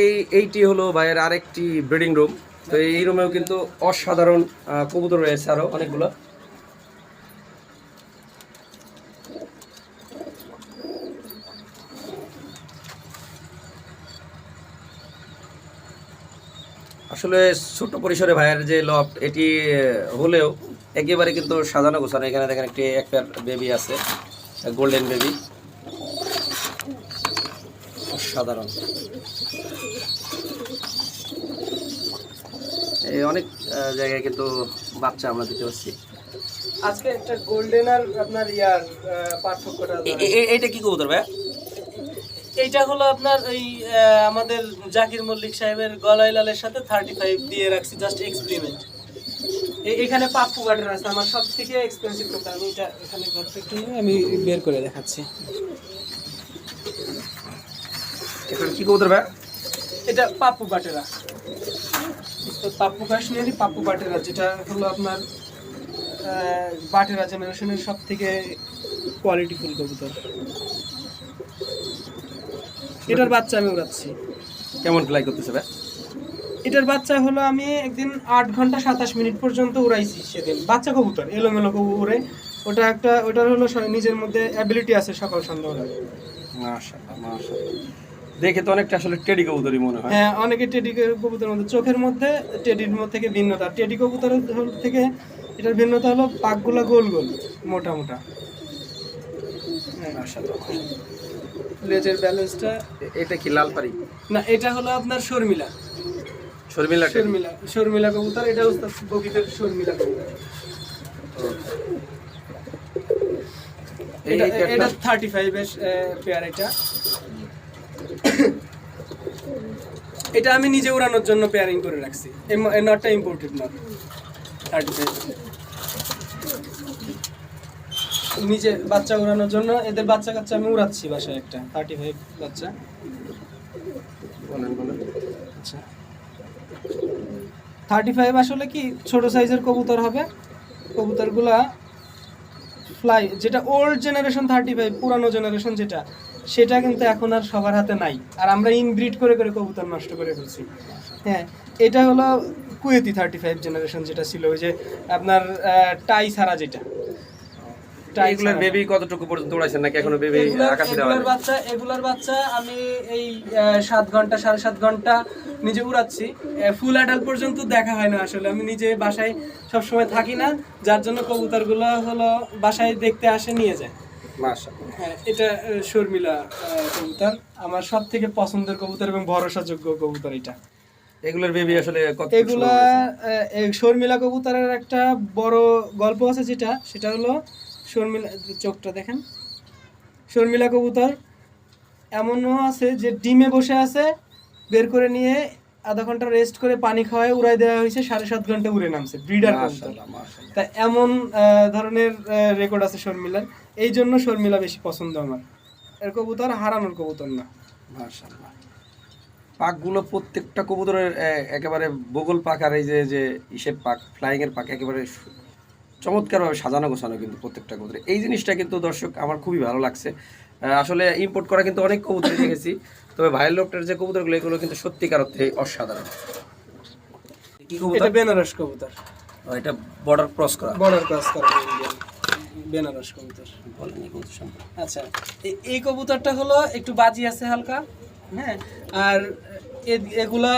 এই এইটি হলো ভাইয়ের আরেকটি ব্রিডিং রুম তো এই রুমেও কিন্তু অসাধারণ কবুতর রয়েছে আরও অনেকগুলো। আসলে ছোট পরিসরে ভাইয়ের যে লফট এটি হলেও একেবারে কিন্তু সাজানো গোছানো। এখানে দেখেন একটি একটা বেবি আছে গোল্ডেন বেবি অসাধারণ এই অনেক জায়গায় কিন্তু বাচ্চা আমরা দিতে পারছি আজকে একটা গোল্ডেন আর আপনার ইয়ার পার্থক্যটা এ- এ- এ- এইটা কি কবুতর ভাই এইটা হলো আপনার ওই আমাদের জাকির মল্লিক সাহেবের গলায় লালের সাথে থার্টি ফাইভ দিয়ে রাখছি জাস্ট এক্সপেরিমেন্ট এখানে পাপ্পু গার্ডেন আছে আমার সব থেকে এক্সপেন্সিভ কোনটা আমি এটা এখানে আমি বের করে দেখাচ্ছি। এটা কি কবুতর ভাই? এটা পাপ্পু বাটেরা তো পাপ্পু কাশ্মীরি পাপ্পু বাটেরা যেটা হলো আপনার বাটেরা জেনারেশনের সব থেকে কোয়ালিটিফুল কবুতর। এটার বাচ্চা আমি উড়াচ্ছি। কেমন ফ্লাই করতেছে ভাই? এটার বাচ্চা হলো আমি একদিন আট ঘণ্টা সাতাশ মিনিট পর্যন্ত উড়াইছি সেদিন। বাচ্চা কবুতর এলোমেলো কবু উড়ে। ওটা একটা ওটার হলো নিজের মধ্যে অ্যাবিলিটি আছে সকাল সন্ধ্যা মাশাআল্লাহ মাশাআল্লাহ। দেখে তো অনেকটা আসলে টেডি কবুতরই মনে হয়। হ্যাঁ অনেকে টেডি কবুতরের মধ্যে চোখের মধ্যে টেডির মধ্যে থেকে ভিন্নতা। টেডি কবুতরের থেকে এটার ভিন্নতা হলো পাকগুলা গোল গোল মোটা মোটা। হ্যাঁ। লেজের ব্যালেন্সটা এটা কি লাল পারি না এটা হলো আপনার শর্মিলা। শর্মিলা। শর্মিলা শর্মিলা কবুতর এটা উস্তাদ বগিদের শর্মিলা কবুতর। এটা থার্টি ফাইভের পেয়ার এটা। এটা আমি নিজে উড়ানোর জন্য পেয়ারিং করে রাখছি। এই নটটা ইম্পোর্টেড নট থার্টি ফাইভ নিজে বাচ্চা উড়ানোর জন্য এদের বাচ্চা কাচ্চা আমি উড়াচ্ছি বাসায় একটা। থার্টি ফাইভ বাচ্চা আচ্ছা। থার্টি ফাইভ আসলে কি ছোট সাইজের কবুতর হবে। কবুতরগুলা ফ্লাই যেটা ওল্ড জেনারেশন থার্টি ফাইভ পুরানো জেনারেশন যেটা সেটা কিন্তু এখন আর সবার হাতে নাই। আর আমরা ইনব্রিড করে করে কবুতর নষ্ট করে ফেলছি। হ্যাঁ এটা হলো কুয়েতি থার্টি ফাইভ জেনারেশন যেটা ছিল ওই যে আপনার টাই ছাড়া যেটা। এগুলোর বেবি কতটুকু পর্যন্ত উড়াইছেন নাকি এখনও বেবি আকাশে দেওয়া এগুলার বাচ্চা এগুলার বাচ্চা আমি এই আহ, ঘণ্টা সাড়ে সাত ঘণ্টা নিজে উড়াচ্ছি। ফুল অ্যাডাল্ট পর্যন্ত দেখা হয় না আসলে। আমি নিজে বাসায় সব সময় থাকি না যার জন্য কবুতরগুলো হলো বাসায় দেখতে আসে নিয়ে যায়। হ্যাঁ এটা শর্মিলা কবুতর। আমার সব থেকে পছন্দের কবুতর এবং ভরসাযোগ্য কবুতর এটা। এগুলোর বেবি আসলে কত এগুলা শর্মিলা কবুতরের একটা বড় গল্প আছে যেটা সেটা হলো শর্মিলা চোখটা দেখেন। শর্মিলা কবুতর এমনও আছে যে ডিমে বসে আছে বের করে নিয়ে আধা ঘণ্টা রেস্ট করে পানি খাওয়ায় উড়াই দেওয়া হয়েছে সাড়ে সাত ঘণ্টা উড়ে নামছে ব্রিডার তা এমন ধরনের রেকর্ড আছে শর্মিলার। এই জন্য শর্মিলা বেশি পছন্দ আমার। এর কবুতর হারানোর কবুতর না। মাশাআল্লাহ পাকগুলো প্রত্যেকটা কবুতরের একেবারে বগল পাক আর এই যে যে ইসের পাক ফ্লাইং এর পাক একেবারে চমৎকারভাবে সাজানো গোছানো কিন্তু প্রত্যেকটা কবুতরে। এই জিনিসটা কিন্তু দর্শক আমার খুবই ভালো লাগছে। আসলে ইম্পোর্ট করা কিন্তু অনেক কবুতর দেখেছি। তবে ভাইয়ের লোকটার যে কবুতরগুলো এগুলো কিন্তু সত্যিকার অর্থে অসাধারণ। কি এটা বেনারস কবুতর। এটা বর্ডার ক্রস করা। বর্ডার ক্রস করা বেনারস কবুতর। বলেন এই কবুতর সম্পর্কে। আচ্ছা এই কবুতরটা হলো একটু বাজি আছে হালকা হ্যাঁ? আর এ- এগুলা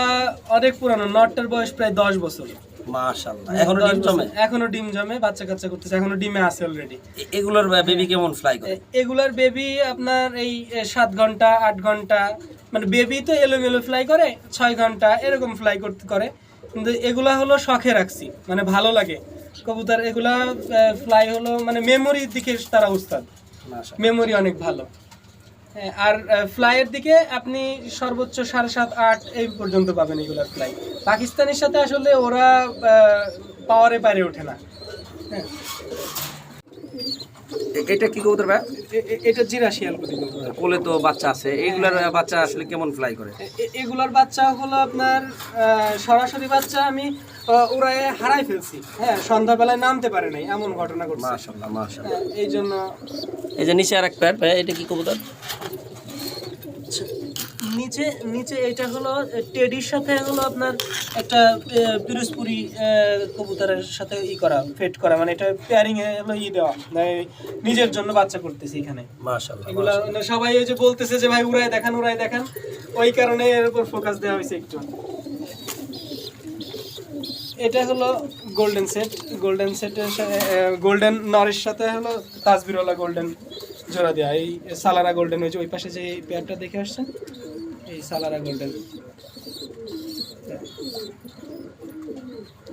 অনেক পুরানো নটটার বয়স প্রায় দশ বছর। মাশাআল্লাহ। এখনও ডিম জমে? এখনও ডিম জমে বাচ্চা কাচ্চা করতেছে এখনও ডিমে আছে অলরেডি এগুলোর বেবি কেমন ফ্লাই করে? এগুলার বেবি আপনার এই ঘণ্টা ঘণ্টা মানে বেবি তো এলোমেলো ফ্লাই করে ছয় ঘণ্টা এরকম ফ্লাই করতে করে। কিন্তু এগুলা হলো শখে রাখছি মানে ভালো লাগে। কবুতর এগুলা ফ্লাই হলো মানে মেমোরির দিকে তারা উস্তাদ মেমোরি অনেক ভালো। আর ফ্লাইয়ের দিকে আপনি সর্বোচ্চ সাড়ে সাত আট এই পর্যন্ত পাবেন এগুলার ফ্লাই পাকিস্তানের সাথে আসলে ওরা পাওয়ারে পারে ওঠে না। হ্যাঁ। এটা কি কবুতর ভাই? এটা জিরা শিয়াল প্রতি কোলে তো বাচ্চা আছে। এইগুলার বাচ্চা আসলে কেমন ফ্লাই করে? এগুলার বাচ্চা হলো আপনার সরাসরি বাচ্চা আমি উড়ায়ে হারাই ফেলছি। হ্যাঁ সন্ধ্যাবেলায় নামতে পারে নাই এমন ঘটনা ঘটছে। মাশাআল্লাহ মাশাআল্লাহ। হ্যাঁ, এই জন্য এই যে নিচে আরেক প্যাড ভাই এটা কি কবুতর? নিচে নিচে এটা হলো টেডির সাথে হলো আপনার একটা পিরোজপুরি কবুতরের সাথে ই করা ফেট করা মানে এটা পেয়ারিং এ হলো ই দেওয়া মানে নিজের জন্য বাচ্চা করতেছি এখানে। মাশাআল্লাহ এগুলা মানে সবাই এই যে বলতেছে যে ভাই উড়াই দেখান উড়াই দেখান। ওই কারণে এর উপর ফোকাস দেওয়া হয়েছে একটু। এটা হলো গোল্ডেন সেট গোল্ডেন সেটের গোল্ডেন নরের সাথে হলো তাজবিরওয়ালা গোল্ডেন জোড়া দেওয়া এই সালারা গোল্ডেন হয়েছে ওই পাশে যে এই পেয়ারটা দেখে আসছেন? এই সালারা গোল্ডেন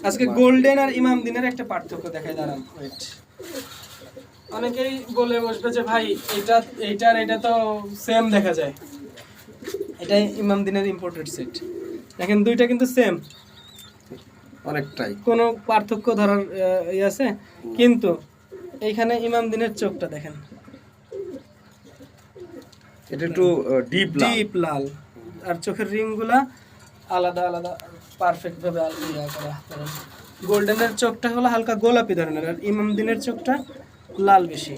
আজকে গোল্ডেন আর ইমাম দিনের একটা পার্থক্য দেখায় দাঁড়ান ওয়েট অনেকেই বলে বসবে যে, ভাই, এটা এইটার এটা তো সেম দেখা যায়। এটাই ইমাম দিনের ইম্পোর্টেড সেট দেখেন, দুইটা কিন্তু সেম অনেকটাই। কোনো পার্থক্য ধরার ইয়ে আছে? কিন্তু এইখানে ইমাম দিনের চোখটা দেখেন। এটা একটু ডিপ ডিপ লাল। আর চোখের রিংগুলা আলাদা আলাদা পারফেক্ট ভাবে ইয়া করা গোল্ডেনের চোখটা হলো হালকা গোলাপি ধরনের আর ইমাম দিনের চোখটা লাল বেশি।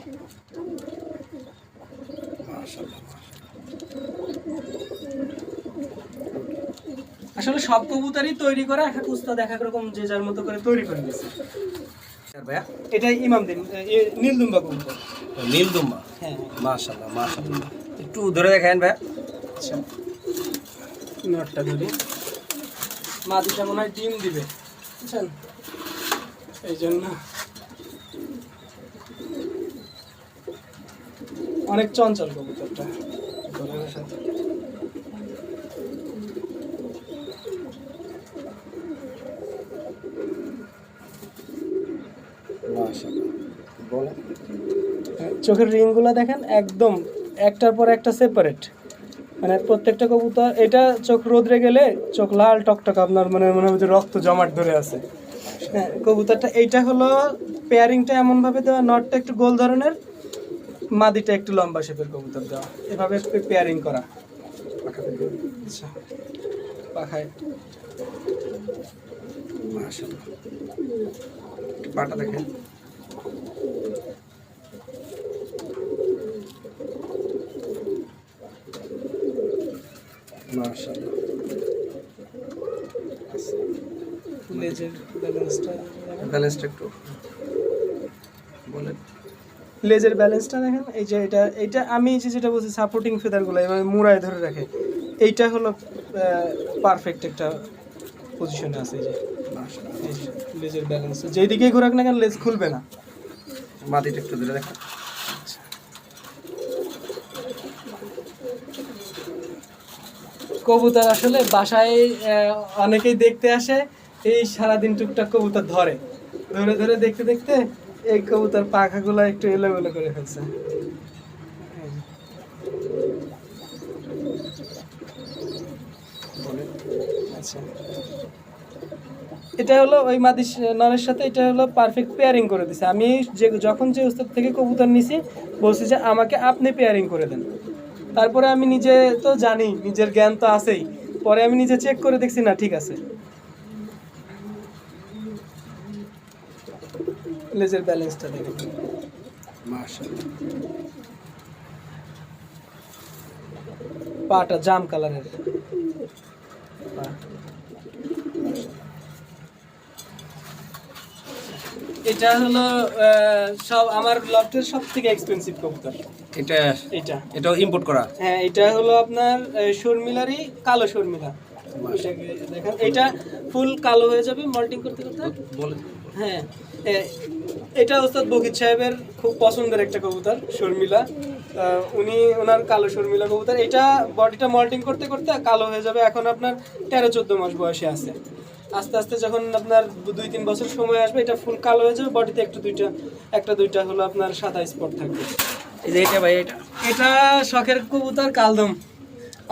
আসলে সব কবুতরই তৈরি করা এক এক উস্তাদ এক এক রকম যে যার মতো করে তৈরি করে দিয়েছে ভাইয়া? ইমাম দিন নীলদুম্বা কবুতর। নীলদুম্বা? হ্যাঁ। মাশাআল্লাহ মাশাআল্লাহ। একটু ধরে দেখেন ভাইয়া। আচ্ছা। নটটা ধরি। মাদিটা মনে হয় ডিম দিবে। বুঝছেন? এই জন্য। অনেক চঞ্চল কবুতরটা। মাশাআল্লাহ চোখের রিংগুলো দেখেন একদম একটার পর একটা সেপারেট মানে প্রত্যেকটা কবুতর, এটা চোখ রোদরে গেলে চোখ লাল টকটক আপনার মানে মনে হবে যে রক্ত জমাট ধরে আছে। হ্যাঁ কবুতরটা, এইটা হলো পেয়ারিংটা এমনভাবে দেওয়া নটটা একটু গোল ধরনের, মাদিটা একটু লম্বা শেপের কবুতর দেওয়া। এভাবে পেয়ারিং করা। আচ্ছা পাখায়। পাটা দেখেন। মাশাআল্লাহ। লেজের ব্যালেন্সটা ব্যালেন্সটা একটু বলেন। লেজের ব্যালেন্সটা দেখেন এই যে এটা এইটা আমি যে যেটা বলছি সাপোর্টিং ফেদারগুলো এভাবে মুড়ায় ধরে রাখে। এইটা হলো পারফেক্ট একটা পজিশনে আছে এই যে। লেজের ব্যালেন্স যেদিকেই ঘোরাক না কেন লেজ খুলবে না। মাটিটা একটু ধরে দেখেন কবুতর আসলে বাসায় অনেকেই দেখতে আসে এই সারাদিন টুকটাক কবুতর ধরে। ধরে ধরে দেখতে দেখতে এই কবুতর পাখাগুলো একটু এলোমেলো করে ফেলছে। আচ্ছা। এটা হলো ওই মাদিস নরের সাথে এটা হলো পারফেক্ট পেয়ারিং করে দিছে। আমি যে যখন যে উস্তাদ থেকে কবুতর নিছি বলছি যে আমাকে আপনি পেয়ারিং করে দেন। তারপরে আমি নিজে তো জানি নিজের জ্ঞান তো আছেই। পরে আমি নিজে চেক করে দেখছি না ঠিক আছে। লেজের ব্যালেন্সটা মাশাআল্লাহ। পাটা জাম কালারের পা। এটা হলো সব আমার লফটের সব থেকে এক্সপেন্সিভ কবুতর। এটা এটা। এটাও ইম্পোর্ট করা? হ্যাঁ এটা হলো আপনার শর্মিলারই কালো শর্মিলা। দেখেন এটা ফুল কালো হয়ে যাবে মল্টিং করতে করতে। হ্যাঁ এটা ওস্তাদ বকির সাহেবের খুব পছন্দের একটা কবুতর শর্মিলা। উনি ওনার কালো শর্মিলা কবুতর। এটা বডিটা মল্টিং করতে করতে কালো হয়ে যাবে। এখন আপনার তেরো চোদ্দ মাস বয়সে আছে। আস্তে আস্তে যখন আপনার দুই তিন বছর সময় আসবে এটা ফুল কালো হয়ে যাবে বডিতে একটু দুইটা একটা দুইটা হলো আপনার সাদা স্পট থাকবে। এই যে এটা ভাই এটা? এটা শখের কবুতর কালদম।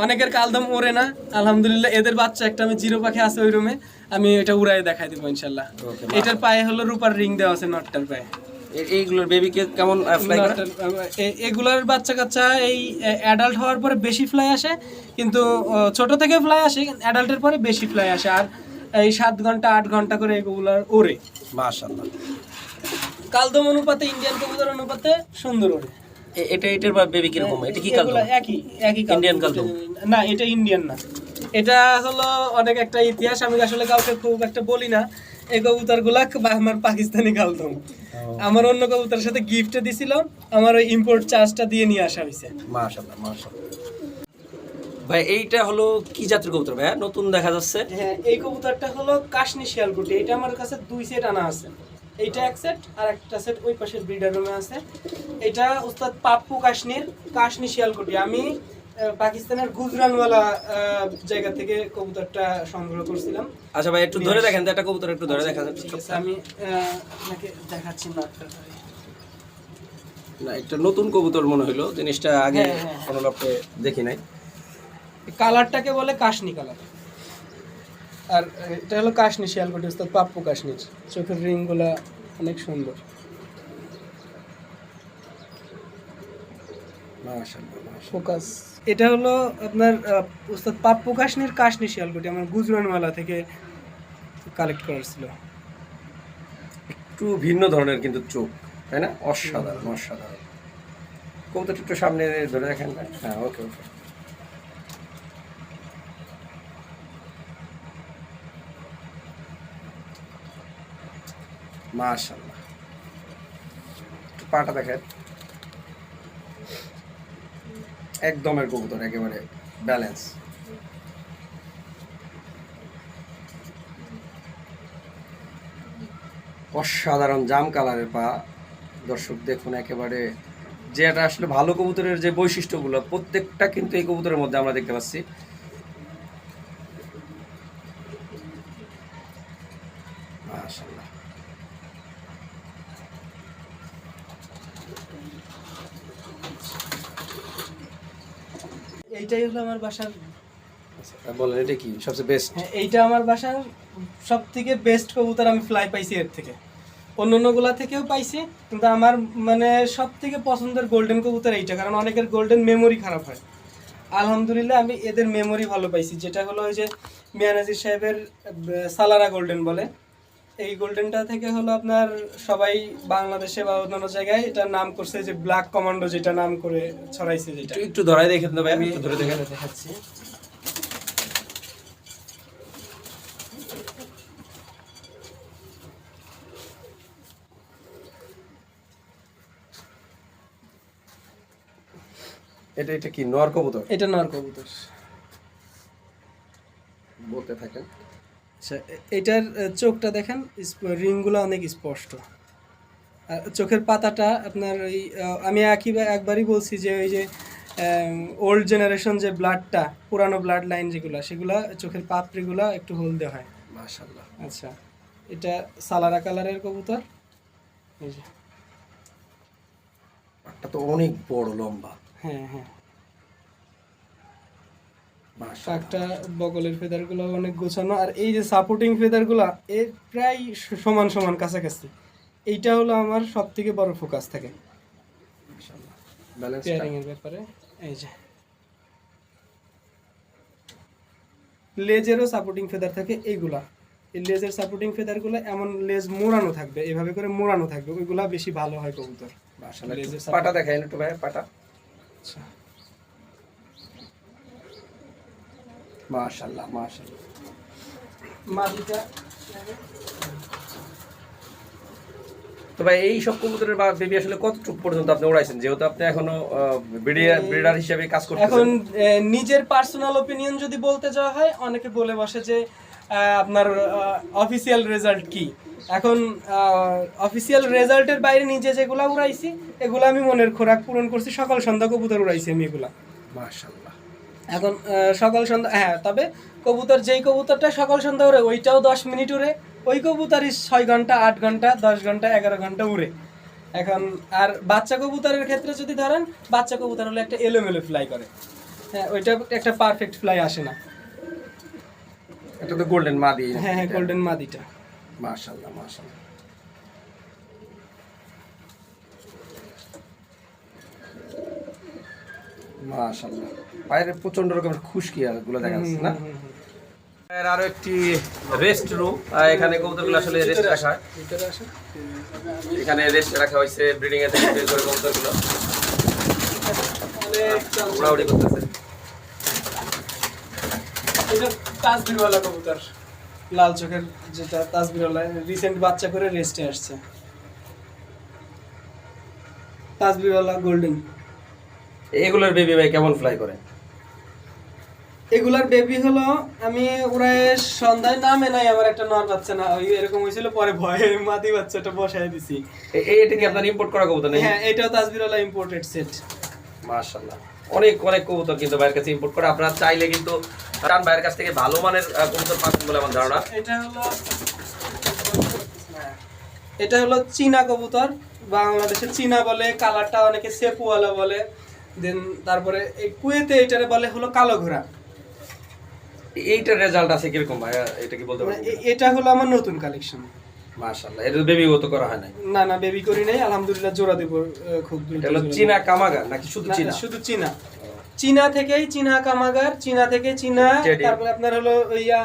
অনেকের কালদম ওড়ে না আলহামদুলিল্লাহ। এদের বাচ্চা একটা আমি জিরো পাখি আছে ওই রুমে আমি এটা উড়াই দেখাই দেবো ইনশাল্লাহ। এটার পায়ে হলো রূপার রিং দেওয়া আছে নটটার পায়ে। এইগুলোর বেবিকে কেমন ফ্লাই করে? নটটার, এগুলার বাচ্চা কাচ্চা এই অ্যাডাল্ট হওয়ার পরে বেশি ফ্লাই আসে কিন্তু ছোট থেকে ফ্লাই আসে অ্যাডাল্টের পরে বেশি ফ্লাই আসে। আর এই সাত ঘণ্টা আট ঘণ্টা করে এগুলার ওড়ে। মাশাআল্লাহ। কালদম অনুপাতে ইন্ডিয়ান কবুতর অনুপাতে সুন্দর এ- এটা এটার বেবি কীরকম? এটা কি কালো এগুলো একই একই কালদম। Indian কালদম? না এটা ইন্ডিয়ান না। এটা হলো অনেক একটা ইতিহাস আমি আসলে কাউকে খুব একটা বলি না। এই কবুতরগুলা আমার পাকিস্তানি কালদম। আমার অন্য কবুতরের সাথে গিফট দিছিল আমার ওই ইম্পোর্ট চার্জটা দিয়ে নিয়ে আসা হয়েছে মাশাআল্লাহ মাশাআল্লাহ। ভাই এইটা হলো কি জাতের কবুতর ভাই? নতুন দেখা যাচ্ছে। হ্যাঁ এই কবুতরটা হলো শিয়ালকুটি। এটা আমার কাছে দুই সেট আনা আছে। এইটা এক সেট আর একটা সেট ওই পাশের ব্রিডার রুমে আছে। এটা উস্তাদ পাপ্পু কাশনি শিয়ালকুটি। আমি পাকিস্তানের গুজরানওয়ালা জায়গা থেকে কবুতরটা সংগ্রহ করছিলাম। আচ্ছা ভাই একটু ধরে দেখেন একটা কবুতর একটু ধরে দেখা যাচ্ছে আমি আপনাকে দেখাচ্ছি নাটটা না একটা নতুন কবুতর মনে হলো জিনিসটা আগে হ্যাঁ, হ্যাঁ, হ্যাঁ। কোনো দেখি নাই। কালারটাকে বলে কাশনি কালার। আর এটা হলো কাশনি শিয়ালকুটি উস্তাদ পাপ্পু কাশনির চোখের রিংগুলা অনেক সুন্দর। ফোকাস। এটা হলো আপনার উস্তাদ পাপ্পু কাশনির কাশনি শিয়ালকুটি আমার গুজরানওয়ালা থেকে কালেক্ট করার ছিল। একটু ভিন্ন ধরনের কিন্তু চোখ তাই না? অসাধারণ অসাধারণ। কবুতরটা একটু সামনে ধরে দেখেন না? হ্যাঁ ওকে ওকে। মাশাআল্লাহ। একটু পাটা দেখেন। একদমের কবুতর, একেবারে ব্যালেন্স অসাধারণ জাম কালারের পা। দর্শক, দেখুন একেবারে যে এটা আসলে ভালো কবুতরের যে বৈশিষ্ট্যগুলো, প্রত্যেকটা কিন্তু এই কবুতরের মধ্যে আমরা দেখতে পাচ্ছি। মাশাআল্লাহ। এইটাই হলো আমার বাসার আচ্ছা, বলেন এটা কি সবচেয়ে বেস্ট হ্যাঁ এইটা আমার বাসার সব থেকে বেস্ট কবুতর আমি ফ্লাই পাইছি এর থেকে। অন্য অন্যগুলা থেকেও পাইছি কিন্তু আমার মানে সব থেকে পছন্দের গোল্ডেন কবুতর এইটা কারণ অনেকের গোল্ডেন মেমোরি খারাপ হয়। আলহামদুলিল্লাহ আমি এদের মেমোরি ভালো পাইছি যেটা হলো ওই যে মিয়ানাজির সাহেবের সালারা গোল্ডেন বলে। এই গোল্ডেনটা থেকে হলো আপনার সবাই বাংলাদেশে বা অন্যান্য জায়গায় এটা নাম করছে যে ব্ল্যাক কমান্ডো যেটা নাম করে ছড়াইছে যেটা। একটু ধরাই দেখেন তো ভাই আমি একটু ধরে দেখেন। দেখাচ্ছি। এটা এটা কি নর কবুতর? এটা নর কবুতর। বলতে থাকেন। আচ্ছা এটার চোখটা দেখেন রিংগুলো অনেক স্পষ্ট। আর চোখের পাতাটা আপনার ওই আমি একই একবারই বলছি যে ওই যে ওল্ড জেনারেশন যে ব্লাডটা পুরানো ব্লাড লাইন যেগুলো সেগুলো চোখের পাপড়িগুলো একটু হলদে হয়। মাশাআল্লাহ। আচ্ছা এটা সালারা কালারের কবুতর। এই যে। তো অনেক বড় লম্বা। হ্যাঁ হ্যাঁ। কাকটা বগলের ফেদারগুলো অনেক গোছানো আর এই যে সাপোর্টিং ফেদারগুলো এর প্রায় সমান সমান কাছাকাছি। এইটা হলো আমার সব থেকে। বড় ফোকাস থাকে পেয়ারিং এর ব্যাপারে এই যে। লেজেরও সাপোর্টিং ফেদার থাকে এইগুলা। এই লেজের সাপোর্টিং ফেদারগুলো এমন লেজ মোড়ানো থাকবে এভাবে করে মোড়ানো থাকবে ওইগুলা বেশি ভালো হয় কবুতর। লেজের পাটা দেখাই একটু ভাই পাটা। আচ্ছা। মাশাআল্লাহ মাদিটা তো ভাই এই সব কবুতরের বা বেবি আসলে কতটুকু পর্যন্ত আপনি উড়াইছেন? যেহেতু আপনি এখনও ব্রিডার হিসেবে কাজ এখন নিজের পার্সোনাল ওপিনিয়ন যদি বলতে যাওয়া হয় অনেকে বলে বসে যে আপনার অফিসিয়াল রেজাল্ট কি? এখন অফিসিয়াল রেজাল্টের বাইরে নিজে যেগুলা উড়াইছি এগুলো আমি মনের খোরাক পূরণ করছি সকাল সন্ধ্যা কবুতর উড়াইছি আমি এগুলা। মাশাআল্লাহ। এখন সকাল সন্ধ্যা হ্যাঁ তবে কবুতর যেই কবুতরটা সকাল সন্ধ্যা উড়ে ওইটাও দশ মিনিট উড়ে ওই কবুতরই ছয় ঘণ্টা আট ঘণ্টা দশ ঘণ্টা এগারো ঘণ্টা উড়ে। এখন আর বাচ্চা কবুতরের ক্ষেত্রে যদি ধরেন বাচ্চা কবুতর হলে একটা এলোমেলো ফ্লাই করে। হ্যাঁ ওইটা একটা পারফেক্ট ফ্লাই আসে না। এটা তো গোল্ডেন মাদি। হ্যাঁ হ্যাঁ গোল্ডেন মাদিটা। মাশাআল্লাহ মাশাআল্লাহ। মাশাআল্লাহ। বাইরে প্রচণ্ড রকমের খুশকি গুলো দেখা যাচ্ছে না? আরও একটি রেস্ট রুম এখানে কবুতরগুলো আসলে রেস্ট রাখা হয়। এখানে রেস্ট রাখা হয়েছে ব্রিডিং এর থেকে বের করে কবুতরগুলো। উড়াউড়ি করতেছে। এটা তাজবিরওয়ালা কবুতর লাল চোখের যেটা তাজবিরওয়ালা রিসেন্ট বাচ্চা করে রেস্টে আসছে। তাজবিরওয়ালা গোল্ডেন এগুলোর বেবি ভাই কেমন ফ্লাই করে? এগুলার বেবি হলো আমি ওরা সন্ধ্যায় নামে নাই আমার একটা নর বাচ্চা না ওই এরকম হয়েছিল পরে ভয়ে মাদি বাচ্চাটা বসায় দিছি। এটা কি আপনার ইম্পোর্ট করা কবুতর নেই হ্যাঁ এটাও তাজবিরওয়ালা ইম্পোর্টেড সেট মাশাআল্লাহ। অনেক অনেক কবুতর কিন্তু ভাইয়ের কাছে ইম্পোর্ট করে। আপনারা চাইলে কিন্তু টান ভাইয়ের কাছ থেকে ভালো মানের কবুতর পাবেন বলে আমার ধারণা। এটা হলো এটা হলো চীনা কবুতর। বাংলাদেশে চীনা বলে কালারটা অনেকে সেপুওয়ালা বলে। দেন তারপরে এই কুয়েতে এটারে বলে হলো কালো ঘোড়া। এইটার রেজাল্ট আছে কীরকম ভাইয়া? এটা কি বলতে মানে পারবেন এটা হলো আমার নতুন কালেকশন মাশাআল্লাহ এটা বেবি তো করা হয় নাই। না না বেবি করি নাই আলহামদুলিল্লাহ জোড়া দেব খুব দ্রুত এটা হলো চীনা কামাগা নাকি শুধু চীনা? শুধু চীনা। চীনা থেকেই চীনা কামাগার চীনা থেকে চীনা। তারপরে আপনার হলো ইয়া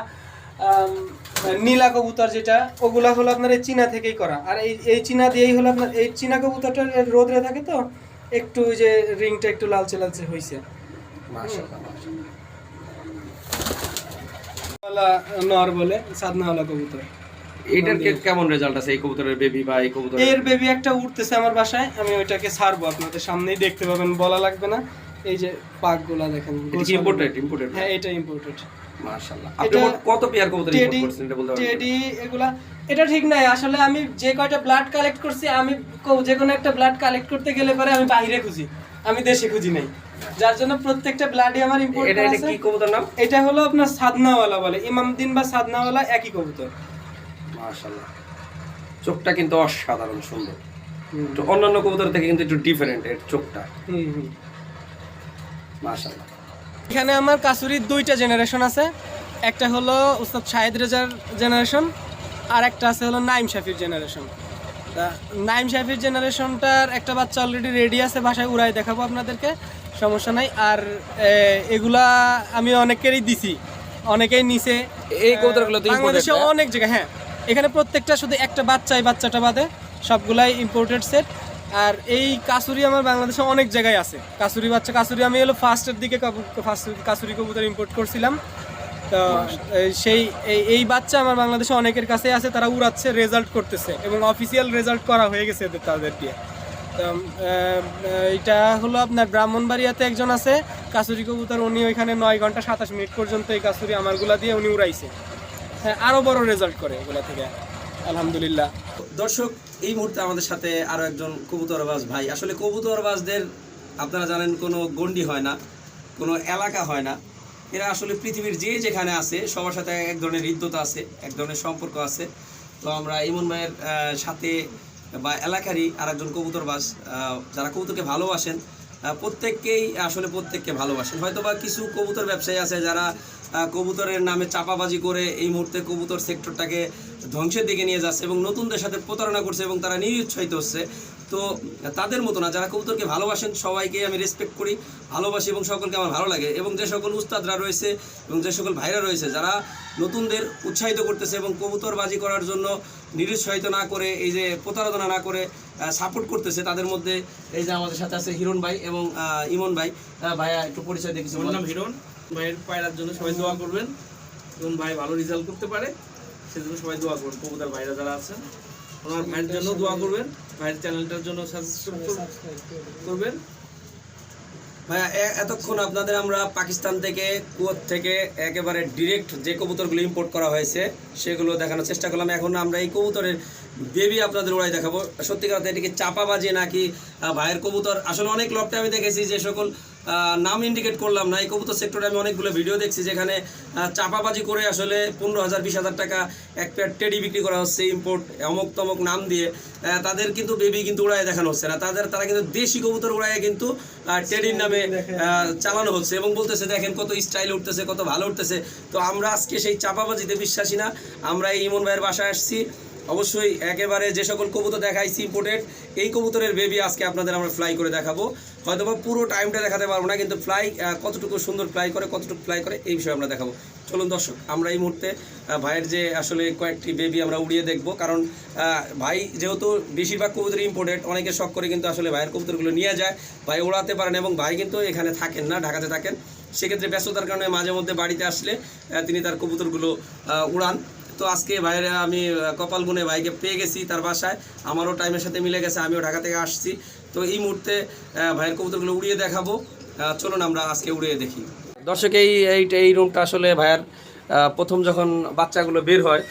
নীলা কবুতর যেটা ওগুলা হলো আপনার এই চীনা থেকেই করা। আর এই এই চীনা দিয়েই হলো আপনার এই চীনা কবুতরটা রোদরে থাকে তো একটু ওই যে রিংটা একটু লালচে লালচে মাশাআল্লাহ। নর বলে সাদনাওয়ালা কবুতর। এইটার কে- কেমন রেজাল্ট আছে এই কবুতরের বেবি বা এই কবুতরের? এর বেবি একটা উঠতেছে আমার বাসায় আমি ওইটাকে ছাড়বো আপনাদের সামনেই দেখতে পাবেন বলা লাগবে না। এই যে পাকগুলা দেখেন এটা কি ইম্পোর্টেড ইম্পোর্টেড হ্যাঁ এটা ইম্পোর্টেড মাশাআল্লাহ। আপনি এটা- কত পেয়ার কবুতর ইম্পোর্ট করছেন এটা বলতে পারবেন? টেডি এগুলা এটা ঠিক নাই। আসলে আমি যে কয়টা ব্লাড কালেক্ট করছি আমি যে কোনো একটা ব্লাড কালেক্ট করতে গেলে পরে আমি বাইরে খুঁজি। আমি দেশে খুঁজি নাই। যার জন্য প্রত্যেকটা ব্লাডই আমার ইম্পোর্ট এটা এটা কি কবুতর নাম? এটা হলো আপনার সাদনাওয়ালা বলে। ইমামদিন বা সাদনাওয়ালা একই কবুতর। মাশাআল্লাহ। চোখটা কিন্তু অসাধারণ সুন্দর। অন্যান্য কবুতর থেকে কিন্তু একটু ডিফারেন্ট এর চোখটা। হুম হুম। মাশাআল্লাহ। এখানে আমার কাসুরির দুইটা জেনারেশন আছে। একটা হলো উস্তাদ শাহেদ রেজার জেনারেশন আর একটা আছে হলো নাইম শাফির জেনারেশন তা নাইম শাফির জেনারেশনটার একটা বাচ্চা অলরেডি রেডি আছে বাসায় উড়াই দেখাবো আপনাদেরকে সমস্যা নাই। আর এগুলা আমি অনেকেরই দিছি অনেকেই নিছে। এই কবুতরগুলো বাংলাদেশে অনেক জায়গায় হ্যাঁ এখানে প্রত্যেকটা শুধু একটা বাচ্চাই বাচ্চাটা বাদে সবগুলাই ইম্পোর্টেড সেট আর এই কাসুরি আমার বাংলাদেশে অনেক জায়গায় আছে। কাসুরি বাচ্চা, কাসুরি আমি হলো ফার্স্টের দিকে ফার্স্ট- কাসুরি কবুতর ইম্পোর্ট করছিলাম। তো সেই এই- বাচ্চা আমার বাংলাদেশে অনেকের কাছে আছে, তারা উড়াচ্ছে রেজাল্ট করতেছে এবং অফিসিয়াল রেজাল্ট করা হয়ে গেছে এদের তাদের দিয়ে। তো এটা হলো আপনার ব্রাহ্মণবাড়িয়াতে একজন আছে, কাসুরি কবুতর, উনি ওইখানে নয় ঘণ্টা সাতাশ মিনিট পর্যন্ত এই কাসুরি আমারগুলা দিয়ে উনি উড়াইছে। হ্যাঁ আরও বড় রেজাল্ট করে এগুলা থেকে। আলহামদুলিল্লাহ। দর্শক, এই মুহূর্তে আমাদের সাথে আরও একজন কবুতরবাজ ভাই। আসলে কবুতরবাজদের আপনারা জানেন, কোনো গন্ডি হয় না, কোনো এলাকা হয় না। এরা আসলে পৃথিবীর যে যেখানে আছে, সবার সাথে এক ধরনের হৃদ্যতা আছে, এক ধরনের সম্পর্ক আছে। তো আমরা ইমন ভাইয়ের সাথে বা এলাকারই আর একজন কবুতরবাজ যারা কবুতরকে ভালোবাসেন প্রত্যেককেই আসলে প্রত্যেককে ভালোবাসেন। হয়তো বা কিছু কবুতর ব্যবসায়ী আছে যারা কবুতরের নামে চাপাবাজি করে এই মুহূর্তে কবুতর সেক্টরটাকে ধ্বংসের দিকে নিয়ে যাচ্ছে এবং নতুনদের সাথে প্রতারণা করছে এবং তারা নিরুৎসাহিত হচ্ছে। তো তাদের মতো না যারা কবুতরকে ভালোবাসেন সবাইকে আমি রেসপেক্ট করি ভালোবাসি এবং সকলকে আমার ভালো লাগে। এবং যে সকল উস্তাদরা রয়েছে এবং যে সকল ভাইরা রয়েছে যারা নতুনদের উৎসাহিত করতেছে এবং কবুতরবাজি করার জন্য নিরুৎসাহিত না করে এই যে প্রতারণা না করে সাপোর্ট করতেছে তাদের মধ্যে এই যে আমাদের সাথে আছে হিরণ ভাই এবং ইমন ভাই। ভাইয়া একটু পরিচয় দেখেছি নাম হিরণ। ভাইয়ের পায়রার জন্য সবাই দোয়া করবেন। এবং ভাই ভালো রেজাল্ট করতে পারে। সেজন্য সবাই দোয়া করবেন কবুতার ভাইরা যারা আছেন, ওনার ভাইয়ের জন্য দোয়া করবেন, ভাইয়ের চ্যানেলটার জন্য সাবস্ক্রাইব করবেন। ভাইয়া এতক্ষণ আপনাদের আমরা পাকিস্তান থেকে কুয়োর থেকে একেবারে ডিরেক্ট যে কবুতরগুলো ইম্পোর্ট করা হয়েছে, সেগুলো দেখানোর চেষ্টা করলাম। এখন আমরা এই কবুতরের বেবি আপনাদের ওরাই দেখাবো। সত্যিকার অর্থে এটিকে চাপাবাজি নাকি ভাইয়ের কবুতর। আসলে অনেক লটে আমি দেখেছি যে সকল নাম ইন্ডিকেট করলাম না। এই কবুতর সেক্টরে আমি অনেকগুলো ভিডিও দেখছি যেখানে চাপাবাজি করে আসলে পনেরো হাজার বিশ হাজার টাকা এক পেয়ার টেডি বিক্রি করা হচ্ছে ইম্পোর্ট অমুক তমক নাম দিয়ে। তাদের কিন্তু বেবি কিন্তু উড়ায় দেখানো হচ্ছে না। তাদের তারা কিন্তু দেশি কবুতর উড়ায় কিন্তু টেডির নামে চালানো হচ্ছে এবং বলতেছে দেখেন কত স্টাইল উঠতেছে কত ভালো উঠতেছে। তো আমরা আজকে সেই চাপাবাজিতে বিশ্বাসী না। আমরা এই ইমন ভাইয়ের বাসায় আসছি। অবশ্যই একেবারে যে সকল কবুতর দেখাইছি ইম্পোর্টেড এই কবুতরের বেবি আজকে আপনাদের আমরা ফ্লাই করে দেখাবো। হয়তো বা পুরো টাইমটা দেখাতে পারব না, কিন্তু ফ্লাই কতটুকু সুন্দর ফ্লাই করে, কতটুকু ফ্লাই করে, এই বিষয়ে আমরা দেখাবো। চলুন দর্শক, আমরা এই মুহূর্তে ভাইয়ের যে আসলে কয়েকটি বেবি আমরা উড়িয়ে দেখব, কারণ ভাই যেহেতু বেশিরভাগ কবুতর ইম্পোর্টেড অনেকে শখ করে কিন্তু আসলে ভাইয়ের কবুতরগুলো নিয়ে যায়, ভাই ওড়াতে পারেন এবং ভাই কিন্তু এখানে থাকেন না, ঢাকাতে থাকেন। সেক্ষেত্রে ব্যস্ততার কারণে মাঝে মধ্যে বাড়িতে আসলে তিনি তার কবুতরগুলো উড়ান। তো আজকে ভাইয়ের আমি আহ, কপাল গুনে ভাইকে পেয়ে গেছি তার বাসায়। আমারও টাইমের সাথে মিলে গেছে আমিও ঢাকা থেকে আসছি। তো এই মুহূর্তে ভাইয়ের কবুতরগুলো উড়িয়ে দেখাবো। চলুন আমরা আজকে উড়িয়ে দেখি। দর্শক এই এই রুমটা আসলে ভাইয়ার প্রথম যখন বাচ্চাগুলো বের হয়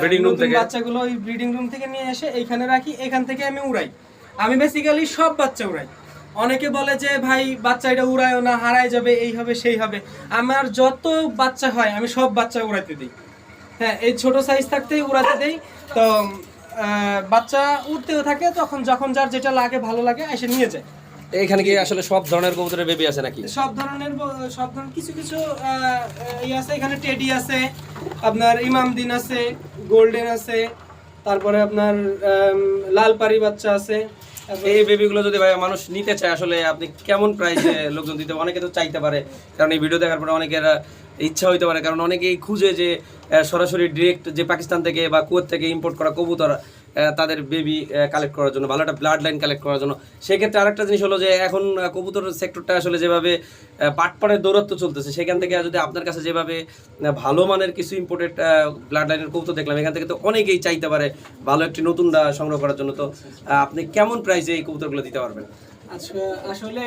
ব্রিডিং রুম হ্যাঁ, থেকে। বাচ্চাগুলো ওই ব্রিডিং রুম থেকে নিয়ে এসে এইখানে রাখি এখান থেকে আমি উড়াই। আমি বেসিক্যালি সব বাচ্চা উড়াই। অনেকে বলে যে ভাই বাচ্চা এটা উড়ায়ও না হারায় যাবে এই হবে সেই হবে। আমার যত বাচ্চা হয় আমি সব বাচ্চা উড়াইতে দিই। হ্যাঁ এই ছোট সাইজ থাকতেই উড়াতে দেই। তো বাচ্চা উঠতেও থাকে তখন যখন যার যেটা লাগে ভালো লাগে এসে নিয়ে যায়। এখানে কি আসলে সব ধরনের কবুতরের বেবি আছে নাকি? সব ধরনের সব ধরনের কিছু কিছু ইয়ে আছে। এখানে টেডি আছে আপনার ইমামদিন আছে গোল্ডেন আছে তারপরে আপনার লাল পারি বাচ্চা আছে। এই বেবিগুলো যদি ভাই মানুষ নিতে চায় আসলে আপনি কেমন প্রাইসে লোকজন দিতে অনেকে তো চাইতে পারে। কারণ এই ভিডিও দেখার পরে অনেকের ইচ্ছা হইতে পারে। কারণ অনেকেই খুঁজে যে সরাসরি ডিরেক্ট যে পাকিস্তান থেকে বা কুয়েত থেকে ইম্পোর্ট করা কবুতর তাদের বেবি কালেক্ট করার জন্য ভালো একটা ব্লাড লাইন কালেক্ট করার জন্য। সেক্ষেত্রে আরেকটা জিনিস হলো যে এখন কবুতর সেক্টরটা আসলে যেভাবে পাটপাড়ের দৌরত্ব চলতেছে, সেখান থেকে যদি আপনার কাছে যেভাবে ভালো মানের কিছু ইম্পোর্টেড ব্লাড লাইনের কবুতর দেখলাম, এখান থেকে তো অনেকেই চাইতে পারে ভালো একটি নতুন সংগ্রহ করার জন্য। তো আপনি কেমন প্রাইসে এই কবুতরগুলো দিতে পারবেন? আচ্ছা আসলে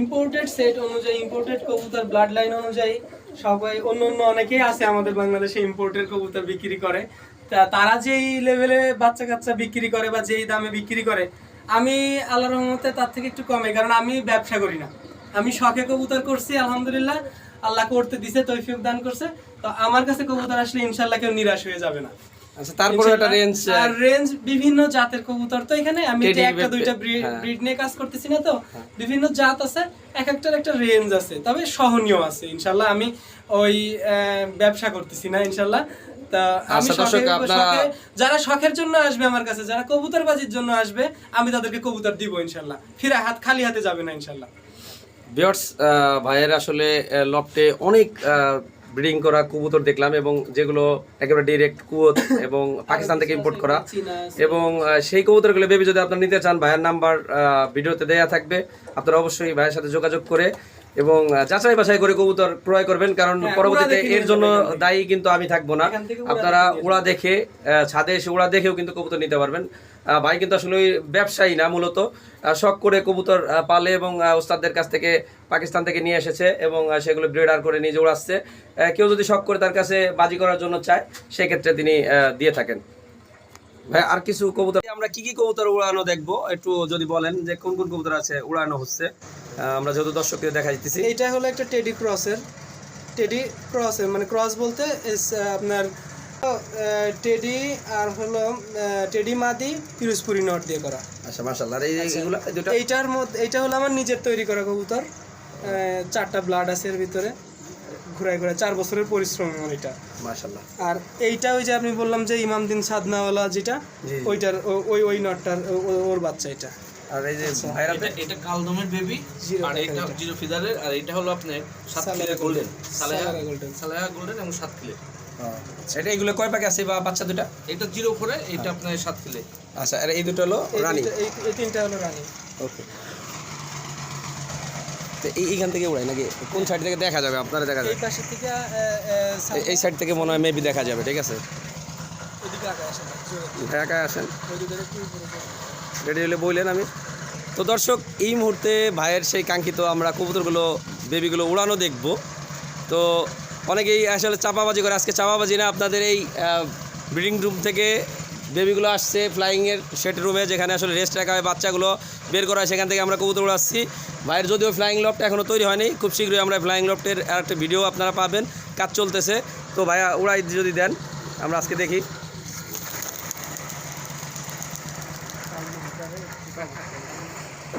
ইম্পোর্টেড সেট অনুযায়ী ইম্পোর্টেড কবুতর ব্লাড লাইন অনুযায়ী সবাই অন্য অন্য অনেকেই আছে আমাদের বাংলাদেশে ইম্পোর্টের কবুতর বিক্রি করে। তা তারা যেই লেভেলে বাচ্চা কাচ্চা বিক্রি করে বা যেই দামে বিক্রি করে, আমি আল্লাহ রহমতে তার থেকে একটু কমে, কারণ আমি ব্যবসা করি না। আমি শখে কবুতর করছি, আলহামদুলিল্লাহ। আল্লাহ করতে দিছে, তৈফিক দান করছে। তো আমার কাছে কবুতর আসলে ইনশাল্লাহ কেউ নিরাশ হয়ে যাবে না। আচ্ছা তারপরে একটা রেঞ্জ আর রেঞ্জ বিভিন্ন জাতের কবুতর। তো এখানে আমি একটা দুইটা হ্যাঁ। ব্রিড নিয়ে কাজ করতেছি না তো। বিভিন্ন জাত আছে এক একটার একটা রেঞ্জ আছে তবে সহনীয় আছে। ইনশাল্লাহ আমি ওই ব্যবসা করতেছি না ইনশাল্লাহ। তা আমি আচ্ছা, যারা শখের জন্য আসবে আমার কাছে যারা কবুতর বাজির জন্য আসবে আমি তাদেরকে কবুতর দিব ইনশাল্লাহ। ফিরে হাত খালি হাতে যাবে না ইনশাল্লাহ। বিয়ার্স ভাইয়ের আসলে লফটে অনেক ব্রিডিং করা কবুতর দেখলাম এবং যেগুলো একেবারে ডিরেক্ট কুয়ত এবং পাকিস্তান থেকে ইম্পোর্ট করা। এবং সেই কবুতরগুলো বেবি যদি আপনারা নিতে চান ভাইয়ের নাম্বার ভিডিওতে দেয়া থাকবে। আপনারা অবশ্যই ভাইয়ের সাথে যোগাযোগ করে এবং যাচাই বাছাই করে কবুতর ক্রয় করবেন কারণ হ্যাঁ, পরবর্তীতে এর জন্য। দায়ী কিন্তু আমি থাকব না। আপনারা ওরা দেখে ছাদে এসে ওরা দেখেও কিন্তু কবুতর নিতে পারবেন। ভাই কিন্তু আসলে ওই ব্যবসায়ী না মূলত। শখ করে কবুতর পালে এবং ওস্তাদদের কাছ থেকে পাকিস্তান থেকে নিয়ে এসেছে এবং সেগুলো ব্রিডার করে নিজে উড়াচ্ছে। কেউ যদি শখ করে তার কাছে বাজি করার জন্য চায় সেক্ষেত্রে তিনি দিয়ে থাকেন। ভাই আর কিছু কবুতর? আমরা কি কি কবুতর উড়ানো দেখব? একটু যদি বলেন যে কোন কোন কবুতর আছে উড়ানো হচ্ছে। আমরা যেহেতু দর্শকদের দেখা দিতেছি। এটা হলো একটা টেডি ক্রসের। টেডি ক্রসের মানে ক্রস বলতে আপনার টেডি আর হলো টেডি মাদি পিরোজপুরি নট দিয়ে করা। আচ্ছা মাশাআল্লাহ এই এগুলো দুটো? এইটার মধ্যে এইটা হলো আমার নিজের তৈরি করা কবুতর। চারটা ব্লাড আছে এর ভিতরে ঘুরাই ঘুরাই চার বছরের পরিশ্রম আমার এটা। মাশাআল্লাহ। আর এইটা ওই যে আপনি বললাম যে ইমামদিন সাদনাওয়ালা যেটা। ওইটার ওই ওই নটটার ওর বাচ্চা এটা। আর এই যে আচ্ছা। ভাইরা এটা কালদমের বেবি আর এটা জিরো ফিদারের আর এটা হলো আপনার সাত কিলো গোল্ডেন সালেহা golden। সালেহা গোল্ডেন এবং সাত কিলো এটা এগুলো কয় পাকে আছে বা বাচ্চা দুটা? এটা জিরো ফোরে এটা আপনার সাত কিলো আচ্ছা আর এই দুটো হলো রানী? এই- তিনটা হলো রানী। ওকে। তো এই এইখান থেকে উড়াই নাকি? কোন সাইড থেকে দেখা যাবে? আপনারা দেখা এই যাবে। পাশে থেকে এই- এই সাইড থেকে মনে হয় মেবি দেখা যাবে ঠিক আছে। একা আসেন। রেডি হলে বললেন আমি। তো দর্শক এই মুহূর্তে ভাইয়ের সেই কাঙ্ক্ষিত আমরা কবুতরগুলো বেবিগুলো উড়ানো দেখব। তো অনেকেই আসলে চাপাবাজি করে। আজকে চাপাবাজি না, আপনাদের এই ব্রিডিং রুম থেকে বেবিগুলো আসছে ফ্লাইংয়ের সেট রুমে যেখানে আসলে রেস্ট রাখা হয় বাচ্চাগুলো বের করা হয়। সেখান থেকে আমরা কবুতর উড়াচ্ছি। ভাইয়ের যদিও ফ্লাইং লফট এখনও তৈরি হয়নি, খুব শীঘ্রই আমরা ফ্লাইং লফটের আর একটা ভিডিও আপনারা পাবেন। কাজ চলতেছে। তো ভাইয়া উড়াই যদি দেন, আমরা আজকে দেখি।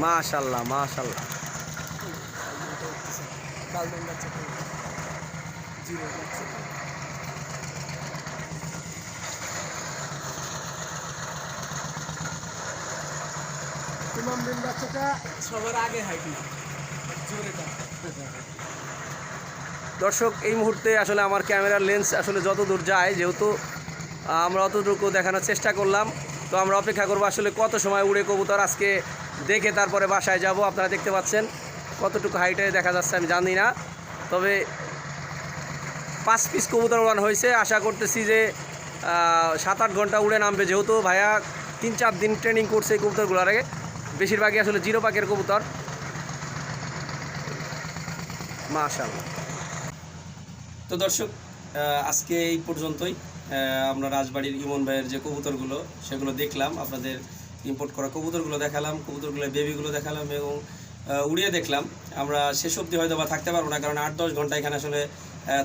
মাশাল্লাহ মাশাল্লাহ। তোমার মেন বাচ্চাটা সবার আগে হাইট দর্শক এই মুহূর্তে আসলে আমার ক্যামেরার লেন্স আসলে যত দূর যায় যেহেতু আমরা অতটুকু দেখানোর চেষ্টা করলাম তো আমরা অপেক্ষা করব আসলে কত সময় উড়ে কবুতর আজকে দেখে তারপরে বাসায় যাব। আপনারা দেখতে পাচ্ছেন কতটুকু হাইটে দেখা যাচ্ছে আমি জানি না। তবে পাঁচ পিস কবুতর উড়ানো হয়েছে। আশা করতেছি যে সাত আট ঘণ্টা উড়ে নামবে। যেহেতু ভাইয়া তিন চার দিন ট্রেনিং করছে এই কবুতরগুলোর আগে। বেশিরভাগই আসলে জিরো পাকের কবুতর। মাশাল্লাহ তো দর্শক আজকে এই পর্যন্তই। আমরা রাজবাড়ির ইমন ভাইয়ের যে কবুতরগুলো, সেগুলো দেখলাম। আপনাদের ইম্পোর্ট করা কবুতরগুলো দেখালাম, কবুতরগুলো বেবিগুলো দেখালাম এবং উড়িয়ে দেখলাম। আমরা শেষ অবধি হয়তো বা থাকতে পারব না, কারণ আট দশ ঘণ্টা এখানে আসলে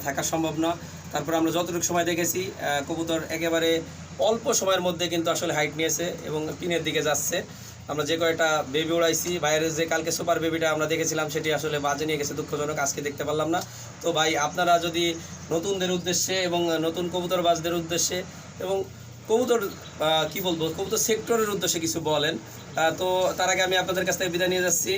থাকা সম্ভব না। তারপরে আমরা যতটুকু সময় দেখেছি কবুতর একেবারে অল্প সময়ের মধ্যে কিন্তু আসলে হাইট নিয়েছে এবং পিনের দিকে যাচ্ছে। আমরা যে কয়টা বেবি উড়াইছি, বাইরের যে কালকে সুপার বেবিটা আমরা দেখেছিলাম, সেটি আসলে বাজে নিয়ে গেছে, দুঃখজনক, আজকে দেখতে পারলাম না। তো ভাই, আপনারা যদি নতুনদের উদ্দেশ্যে এবং নতুন কবুতর বাজদের উদ্দেশ্যে এবং কবুতর কি বলব, কবুতর সেক্টরের উদ্দেশ্যে কিছু বলেন তো তার আগে আমি আপনাদের কাছ থেকে বিদায় নিয়ে যাচ্ছি।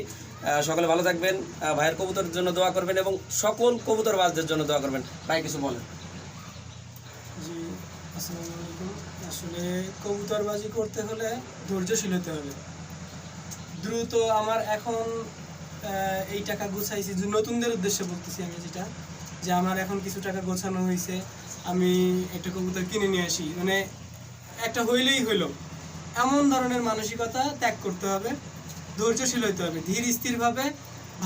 সকলে ভালো থাকবেন। ভাইয়ের কবুতরের জন্য দোয়া করবেন এবং সকল কবুতর বাজদের জন্য দোয়া করবেন। ভাই, কিছু বলেন। জি আসলে কবুতরবাজি করতে হলে ধৈর্যশীল হতে হবে। দ্রুত আমার এখন এই টাকা গুছাইছি নতুনদের উদ্দেশ্যে বলতেছি আমি যেটা, যে আমার এখন কিছু টাকা গোছানো হয়েছে আমি একটা কবুতর কিনে নিয়ে আসি। মানে একটা হইলেই হইল। এমন ধরনের মানসিকতা ত্যাগ করতে হবে। ধৈর্যশীল হইতে হবে, ধীর স্থিরভাবে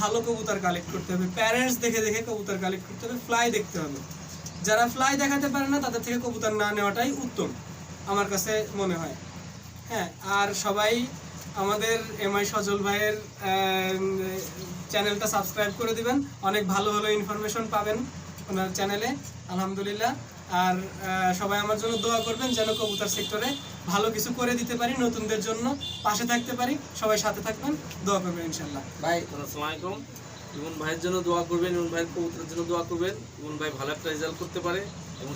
ভালো কবুতর কালেক্ট করতে হবে প্যারেন্টস দেখে দেখে কবুতর কালেক্ট করতে হবে ফ্লাই দেখতে হবে। যারা ফ্লাই দেখাতে পারে না, তাদের থেকে কবুতর না নেওয়াটাই উত্তম, আমার কাছে মনে হয়। হ্যাঁ আর সবাই আমাদের এমআই সজল ভাইয়ের চ্যানেলটা সাবস্ক্রাইব করে দিবেন। অনেক ভালো ভালো ইনফরমেশন পাবেন ওনার চ্যানেলে আলহামদুলিল্লাহ। আর সবাই আমার জন্য দোয়া করবেন যেন কবুতর সেক্টরে ভালো কিছু করে দিতে পারি, নতুনদের জন্য পাশে থাকতে পারি। সবাই সাথে থাকবেন, দোয়া করবেন ইনশাল্লাহ ভাই, আসসালামু আলাইকুম। ইমন ভাইয়ের জন্য দোয়া করবেন, ইমন ভাইয়ের কবুতরের জন্য দোয়া করবেন। ইমন ভাই ভালো একটা রেজাল্ট করতে পারে এবং